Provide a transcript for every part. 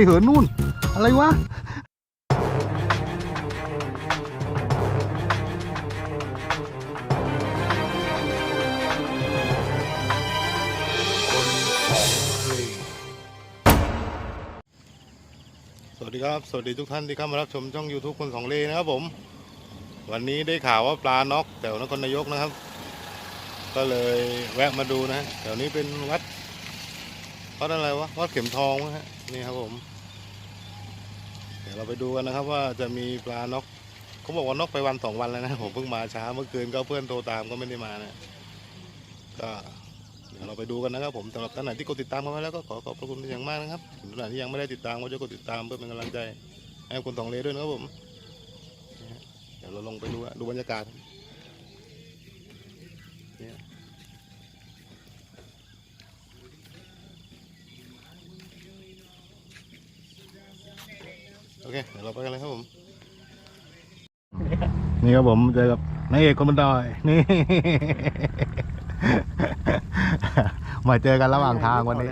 ไปเหินนู่น อะไรวะสวัสดีครับ สวัสดีทุกท่านที่เข้ามารับชมช่อง YouTube คนสองเลนะครับผม วันนี้ได้ข่าวว่าปลาน็อกแถวนครนายกนะครับ ก็เลยแวะมาดูนะแถวนี้เป็นวัดวัดอะไรวะวัดเข็มทองนะฮะนี่ครับผม ดี๋ยวเราไปดูกันนะครับว่าจะมีปลานกเขาบอกว่านกไปวันสองวันแล้วนะผมเพิ่งมาช้าเมื่อคืนก็เพื่อนโทรตามก็ไม่ได้มานะก็เดี๋ยวเราไปดูกันนะครับผมสำหรับท่านไหนที่กดติดตามมาแล้วก็ขอขอบพระคุณเป็นอย่างมากนะครับท่านไหนที่ยังไม่ได้ติดตามก็จะกดติดตามเพื่อเป็นกำลังใจให้คนสองเลด้วยนะครับผมเดี๋ยวเราลงไปดูดูบรรยากาศเนี่ย เคเดี๋ยวเราไปกันเลยครับผมนี่ครับผมเจอกับนายเอกคนบนดอยนี่ มาเจอกันระหว่างทางวันนี้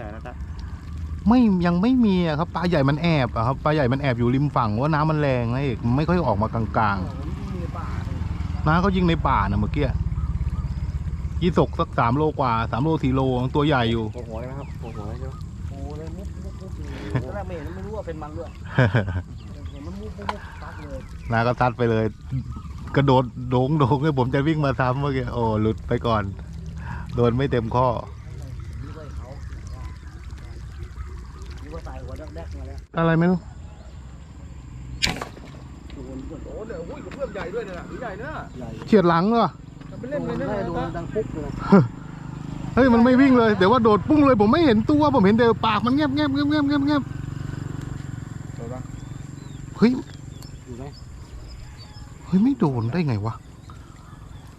ไม่ยังไม่มีอะครับปลาใหญ่มันแอบอะครับปลาใหญ่มันแอบอยู่ริมฝั่งว่าน้ำมันแรงนะเอกไม่ค่อยออกมากลางๆน้าเขายิงในป่านะเมื่อกี้ยี่สกสักสามโลกว่าสามโลสี่โลตัวใหญ่อยู่โอ้โหเลยนะครับโอ้โหเลยใช่ไหมโอ้เลยมุกมุกมุกอยู่ตอนแรกไม่เห็นไม่รู้ว่าเป็นมันด้วยเห็ นมันมุกมุกมุกตัดเลยน้าก็ซัดไปเลย กระโดดโดงโดงเลยผมจะวิ่งมาซ้ำเมื่อกี้โอ้หลุดไปก่อน โดนไม่เต็มข้อนี่ไว้เขานี่ว่าใส่หัวแดกๆมาแล้วอะไรไม่รู้โดนโดนโอ้เดี๋ยวอุ้ยกับเพื่อนใหญ่ด้วยเนี่ยใหญ่เนอะใหญ่เฉียดหลังเหรอทำไปเล่นเลยนะโดนดังปุ๊กเลยเฮ้ยมันไม่วิ่งเลยเดี๋ยวว่าโดดปุ้งเลยผมไม่เห็นตัวผมเห็นแต่ปากมันแงบแงบแงบแงบแงบแงบโดนปะ เฮ้ยอยู่ไหมเฮ้ยไม่โดนได้ไงวะ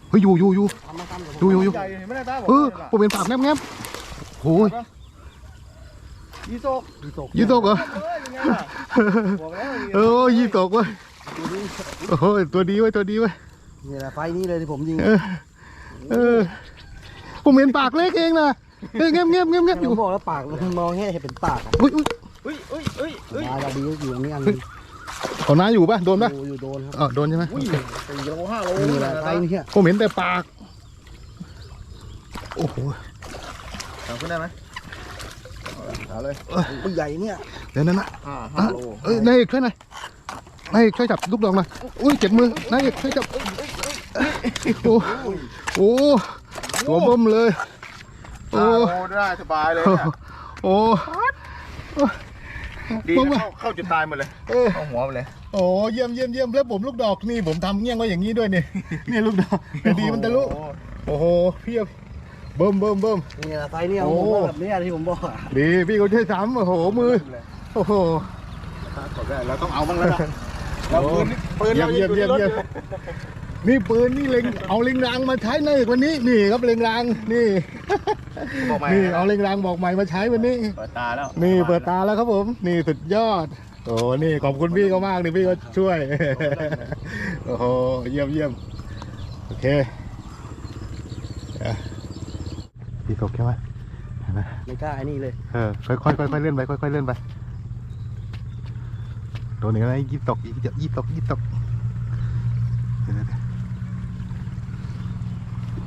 เฮ้ยอยู่อยู่อยู่ ทำมาทำเดี๋ยวผมอยู่อยู่อยู่ ใหญ่เห็นไหมได้ตาผมเออผมเห็นปากแงบแงบโอ้ยยีโซกดูตกยี่ตกเหรอเอ้ยยังไงล่ะบอกแล้วเออยี่ตกเว้ยโอ้ยตัวดีเว้ยตัวดีเว้ยนี่แหละไฟนี้เลยที่ผมยิงเออเออผมเห็นปากเล็กเองนะเฮ้ยแงบแงบแงบแงบอผยู่มบอกแล้วปากมันมองแค่เห็นเป็นปากอะอุ้ยอุ้ยเฮ้ยเฮ้ยเฮ้ยเฮ้ยยาจะดีอยู่อันนี้อันนึง ขอน้าอยู่ปะโดนปะอยู่อยู่โดนครับเออโดนใช่ไหมอุ้ยสี่โลห้าโลนี่แหละไฟนี่ผมเห็นแต่ปาก โอ้โหเอาขึ้นได้ไหมเอาเลยตัวใหญ่เนี่ย เดี๋ยวนั้นนะห้าห้าโลเอ้ยนายเอกช่วยหน่อยนายเอกช่วยจับลูกดอกหน่อยอุ้ยเจ็บมือนายเอกช่วยจับ โอ้โหตัวเบิ่มเลย โอ้ห้าโลได้สบายเลยเนี่ยโอ้ ดีนะเข้าเข้าจุดตายหมดเลยเออ เข้าหัวไปเลย โอ้เยี่ยมเยี่ยมเยี่ยมแล้วผมลูกดอกนี่ผมทำเงี้ยงไว้อย่างนี้ด้วยนี่ นี่ลูกดอกแต่ดีมันทะลุ โอ้โหเพียบเบิ่มเบิ่มเบิ่มนี่แหละไฟเนี่ยโอ้ ผมบอกแบบนี้ที่ผมบอกอะดีพี่เขาช่วยทำโอ้โหมือ โอ้โหกดได้เราต้องเอาบ้างแล้วล่ะเราปืนปืนเยี่ยเรามเยี่ยมเยี่ยมเยี่ยม นี่ปืนนี่เล็งเอาเล็งรางมาใช้ในวันนี้นี่ครับเล็งรางนี่ บอกใหม่นี่เอาเล็งรางบอกใหม่มาใช้วันนี้ เปิดตาแล้วนี่เปิดตาแล้วครับผม นี่สุดยอด โอ้นี่ขอบคุณพี่เขามากนี่พี่ก็ช่วย โอ้โหเยี่ยมเยี่ยมโอเคอะพี่ตกใช่ไหมเห็นไหมไม่กล้าไอ้นี่เลย เออค่อยค่อยค่อยค่อยเลื่อนไปค่อยค่อยเลื่อนไปโดนอีกแล้วยี่ตกยี่ตกยี่ตกยี่ตกเดี๋ยว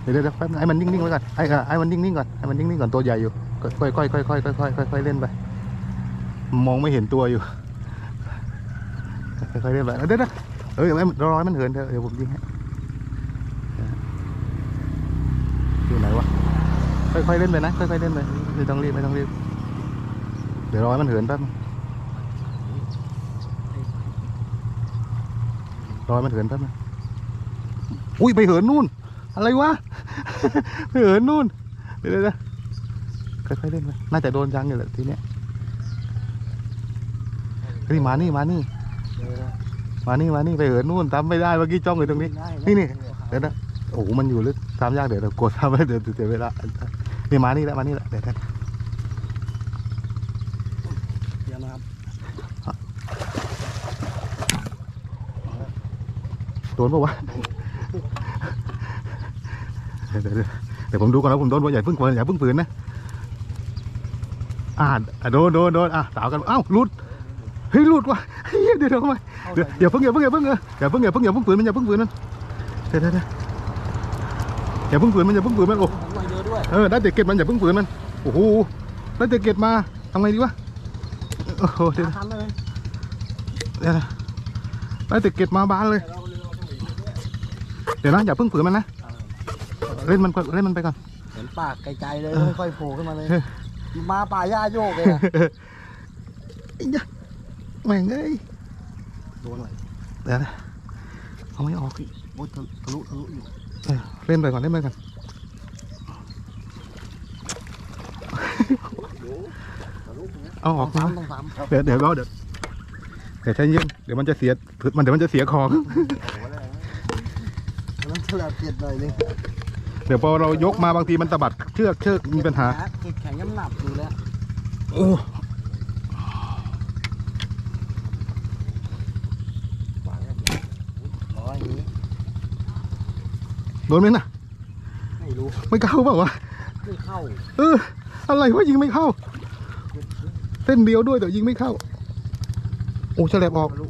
เดี๋ยวเดี๋ยวแป๊บนึงให้มันนิ่งๆไว้ก่อนไอ้ไอ้มันนิ่งๆก่อนไอ้มันนิ่งๆก่อนตัวใหญ่อยู่ค่อยๆค่อยๆค่อยๆค่อยๆค่อยๆเล่นไปมองไม่เห็นตัวอยู่ค่อยๆเล่นไปเดี๋ยวนะเออไอ้รอยมันเหินเถอะเดี๋ยวผมยิงให้อยู่ไหนวะค่อยๆเล่นไปนะค่อยๆเล่นไปไม่ต้องรีบไม่ต้องรีบเดี๋ยวรอยมันเหินแป๊บรอยมันเหินแป๊บนะอุ้ยไปเหินนู่น อะไรวะไปเหินนู่นเดี๋ยวเดี๋ยวเดี๋ยวค่อยๆเล่นไปน่าจะโดนจังอยู่แหละทีเนี้ยเฮ้ยมานี่มานี่มานี่มานี่ไปเหินนู่นทำไม่ได้เมื่อกี้จ้องอยู่ตรงนี้ นี่นี่เดี๋ยวนะโอ้โหมันอยู่ลึกทำยากเดี๋ยวเรากดทำให้เดี๋ยวเสียเวลานี่มานี่แล้วมานี่แล้วเดี๋ยวกันเดี๋ยวนะครับโดนปะวะ เดี๋ยวเดี๋ยวผมดูก่อนนะผมโดนว่าอย่พิ่งเปิดอย่าพิ่งปืนนะอ่าโดนโดนโดนอะสาวกันอ้าวหลุดเฮ้ยหลุดว่ะเฮ้ยเดี๋ยวเดี๋ยวเข้ามาเดี๋ยวอย่าเพิ่งอย่าเพิ่งอย่าเพิ่งอย่าเพิ่งอย่าเพิ่งอย่าเพิ่งฝืนมันอย่าเพิ่งฝืนมันเดี๋ยวเดี๋ยวอย่าเพิ่งฝืนมันอย่าเพิ่งฝืนมันโอ้เยอะด้เอได้แต่เก็บมันอย่าเพิ่งฝืนมันโอ้โหได้แต่เก็บมาทำไงดีวะโอ้โหเดี๋ยวทำเลยเดี๋ยวได้แต่เก็บมาบ้านเลยเดี๋ยวนะอย่าเพิ่งฝืนมันนะ เล่นมันก่อนเล่นมันไปก่อน เห็นปากไกลๆเลยเออค่อยๆโผล่ขึ้นมาเลยเออมาป่าหญ้าโยกเลยนะไอ้ยะแม่งเอ้ยโดนหน่อยเดี๋ยวนะเอาไม่ออกอีกโอ้ยทะทะลุทะลุอยู่เออเล่นไปก่อนเล่นไปก่อนทะลุตรงเนี้ยเอาออกต้มาองซ้ำต้องซ้ำครับเดี๋ยวเดี๋ยวเราเดี๋ยวเดี๋ยวใจเย็นเดี๋ยวมันจะเสียมันเดี๋ยวมันจะเสียของต้องฉลาดเจ็ดหน่อยนึงเดี๋ยวพอเรายกมาบางทีมันสะบัดเชือกเชือกมีปัญหาจิตแข็งย่ำหนับอยู่แล้วโอ้ร้อยอย่างนี้โดนไหมนะไม่รู้ ไม่เข้าเปล่าวะ ไม่เข้า เออ อะไรวะยิงไม่เข้า เส้นเดียวด้วยแต่ยิงไม่เข้า โอ้ฉลบออกทะลุ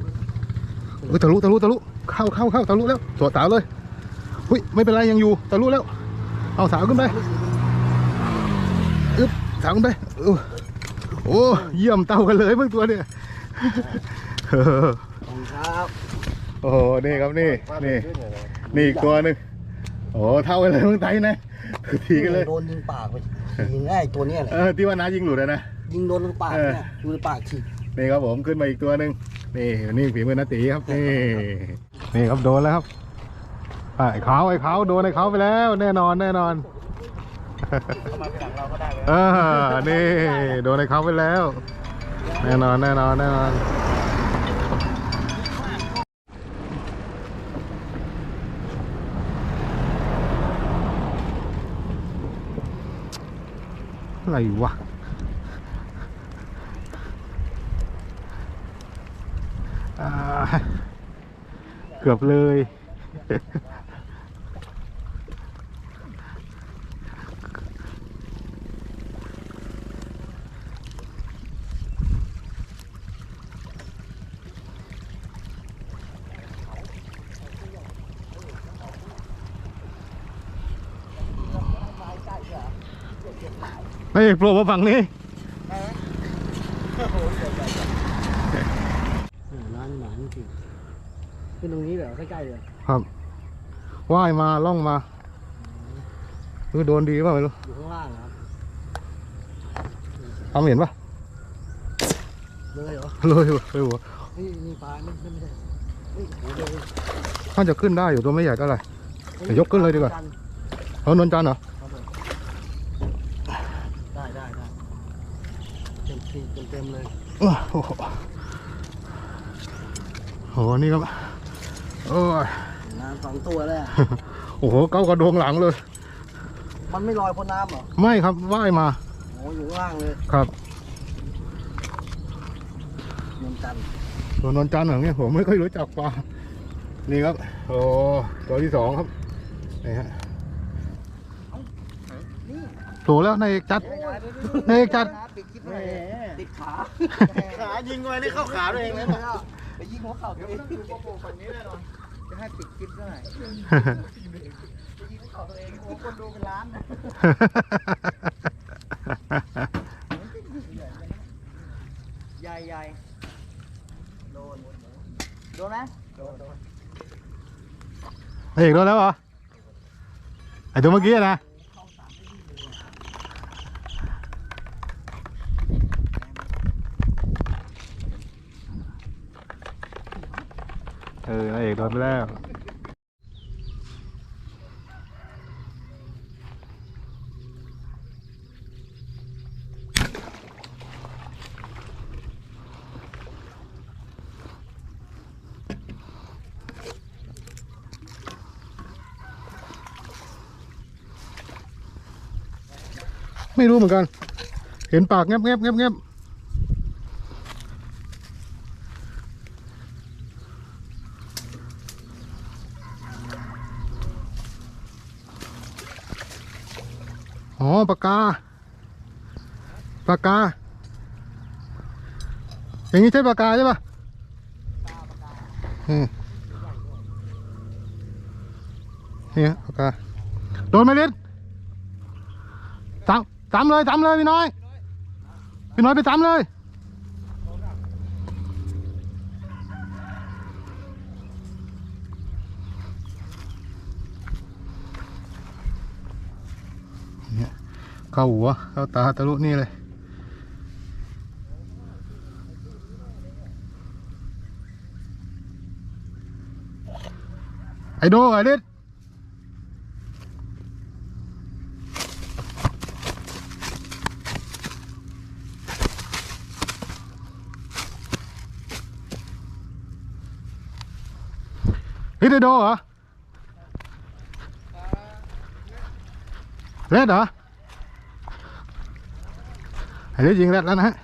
เออทะลุทะลุทะลุ เข้าเข้าเข้าทะลุแล้วสวดสาวเลยหุ้ยไม่เป็นไรยังอยู่ทะลุแล้ว เอาสาวขึ้นไปอึ๊บสาวขึ้นไปเออโอ้เยี่ยมเต่ากันเลยเมื่อตัวเนี่ยเออขอบคุณครับโอ้โหนี่ครับนี่นี่นี่อีกตัวหนึ่งโอ้เท่ากันเลยเมืองไทยนะทีกันเลยโดนยิงปากไปยิงไอ้ตัวเนี้ยแหละเออที่ว่าน้ายิงหลุดอะนะยิงโดนตรงปากเนี่ยอยู่ในปากฉีกนี่ครับผมขึ้นมาอีกตัวหนึ่งนี่นี่ฝีมือนาตีครับนี่นี่ครับโดนแล้วครับ อะไอ้ขาวไอ้ขาวโดนไอ้ขาวไปแล้ว แน่นอนแน่นอนเออ นี่ โดนไอ้ขาวไปแล้ว แน่นอนแน่นอนแน่นอน อะไรวะ อ่า เกือบเลย ไม่โผล่มาฝั่งนี้ร้านหมาจริงขึ้นตรงนี้เหรอใกล้ๆเลยครับว่ายมาล่องมาเออโดนดีเปล่าไม่รู้อยู่ข้างล่างครับทำเห็นปะเลยเหรอเลยเลยหัวนี่นี่ปลาไม่ไม่ได้เฮ้ยโหเลยน่าจะขึ้นได้อยู่ตัวไม่ใหญ่เท่าไหร่เดี๋ยวยกขึ้นเลยดีกว่าเอานนจันทร์เหรอ ได้ได้ได้ เต็มที่เต็มเต็มเลยโอ้โหโหนี่ครับโอ้ยน้ำสองตัวแล้วโอ้โหเก้ากระโดงหลังเลย มันไม่ลอยพ้นน้ำเหรอไม่ครับว่ายมาโอ้อยู่ข้างล่างเลยครับนวลจันทร์ตัวนนจันทร์เหรอเนี่ยผมไม่ค่อยรู้จักปลานี่ครับโอ้ตัวที่สองครับนี่ฮะ โผล่แล้วนายเอกจัดนายเอกจัดติดคิดไหนติดขา ขายิงไว้นี่เข้าขาตัวเองเลยนะไปยิงหัวเข่าตัวเองจะให้ปิดคลิปเท่าไหร่ยิงหัวเข่าตัวเองโอ้คนดูเป็นล้านนะใหญ่ใหญ่โดนโดนไหมโดนโดนนายเอกโดนแล้วเหรอไอตัวเมื่อกี้อะนะ เออนายเอ กโดนไปแล้วไม่รู้เหมือนกัน เห็นปากแงบแงบแงบแงบ ปากกา ปากกา อย่างนี้ใช่ปากกาใช่ปะเนี่ปากกา โดนไหมลิศสามสามเลยสามเลยพี่น้อย พี่น้อยไปสามเลย เข้าหัว เข้าตาทะลุนี่เลยไอโดไอลิศลิศไอโดเหรอเล็ดเหรอ ไอ้เล็ดยิงแรดแล้วนะฮะ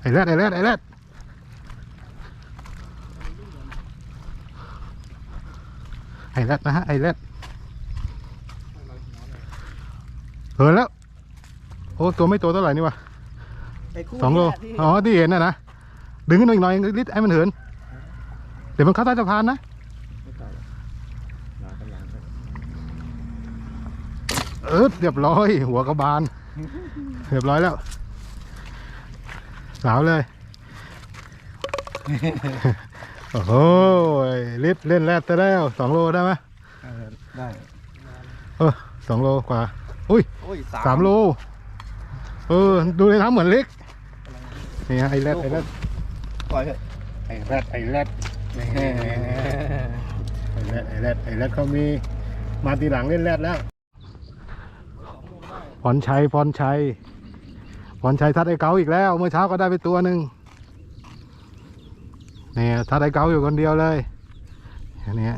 ไอ้แรดไอ้แรดไอ้แรดไอ้แรดนะฮะ ไอ้แรดเหินแล้ว โอ้ ตัวไม่ตัวเท่าไหร่นี่วะไอ้คู่สองโลเนี่ยที่อ๋อ ที่เห็นนะนะ ดึงขึ้นมาอีกหน่อยลิตรให้มันเหิน เดี๋ยวมันเข้าใต้สะพานนะ เออเรียบร้อย หัวกระบาล เรียบร้อยแล้ว สาวเลย โอ้โหลิตรเล่นแรดซะแล้วสองโลได้ไหมเออได้ เออสองโลกว่า อุ้ยโอ้ยสามโล เออ ดูในน้ำเหมือนเล็ก นี่ฮะไอ้แรดไอ้แรดปล่อยเถอะไอ้แรดไอ้แรดไอ้แรดไอ้แรดไอ้แรดเขามีมาทีหลังเล่นแรดแล้ว พรชัยพรชัยพรชัยทัดไอ้เก๋าอีกแล้ว เมื่อเช้าก็ได้ไปตัวหนึ่งเนี่ยทัดไอ้เก๋าอยู่คนเดียวเลยอันเนี้ย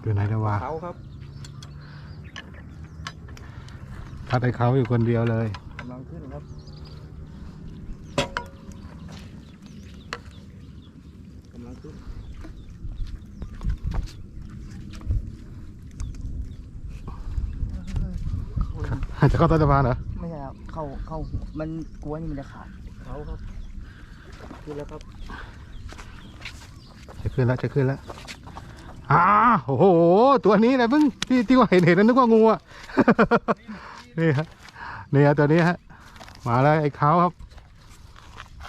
อยู่ไหนแล้ววะเขาครับทัดไอ้เขาอยู่คนเดียวเลยกำลังขึ้นครับกำลังขึ้น จะเข้าใต้สะพานเหรอไม่ใช่ครับเข้าเข้าหัวมันกลัวนี่มันจะขาดเขาครับขึ้นแล้วครับจะขึ้นแล้วจะขึ้นแล้วอ่าโอ้โห ตัวนี้แหละเพิ่งที่ที่ว่าเห็นเห็นแล้วนึกว่างูอะ นี่ฮะนี่ฮะตัวนี้ฮะ มาแล้วไอ้เขาครับ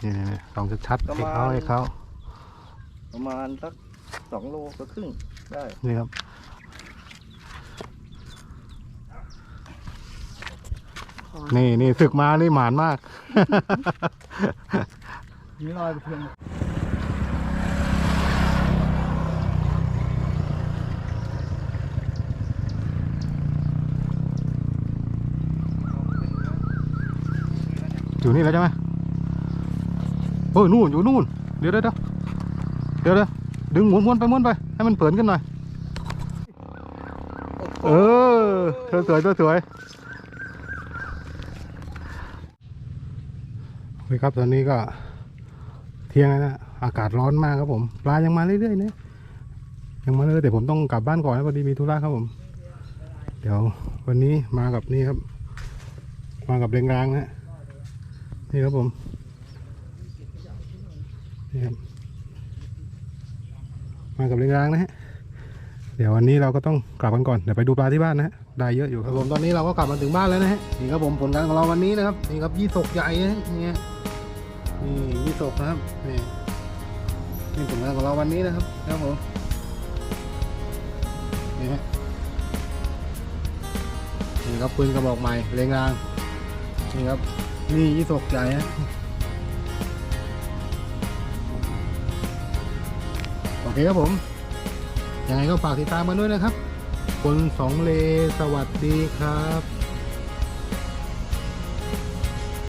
นี่นี่นี่ลองชัดๆไอ้เขาไอ้เขาประมาณสักสองโลก็ครึ่งได้ นี่ครับ นี่นี่ศึกมานี่หมานมาก นี่ลอยไปเพียงอยู่นี่แล้วใช่ไหมโอ้ยนู่นอยู่นู่น เดี๋ยวเดี๋ยวเดี๋ยวเดี๋ยวดึงหมุนม้วนไปม้วนไป ให้มันเผินกันหน่อย เออเธอสวยเธอสวย นี่ครับตอนนี้ก็เที่ยงแล้วนะอากาศร้อนมากครับผมปลายังมาเรื่อยๆนะยังมาเรื่อยแต่ผมต้องกลับบ้านก่อนนะพอดีมีธุระครับผม เดี๋ยววันนี้มากับนี่ครับ มากับเรงรางนะนี่ครับผมนี่ครับมากับเรงรางนะฮะเดี๋ยววันนี้เราก็ต้องกลับกันก่อน เดี๋ยวไปดูปลาที่บ้านนะฮะ ได้เยอะอยู่ครับผมตอนนี้เราก็กลับมาถึงบ้านแล้วนะฮะ นี่ครับผมผลงานของเราวันนี้นะครับ นี่ครับยี่สกใหญ่นะฮะนี่ฮะ นี่ยี่สกนะครับนี่นี่ผลงานของเราวันนี้นะครับครับผมนี่ฮะนี่ครับปืนกระบอกใหม่เรงรางนี่ครับนี่ยี่สกใหญ่ฮะโอเคครับผมยังไงก็ฝากติดตามมาด้วยนะครับ คนสองเลสวัสดีครับ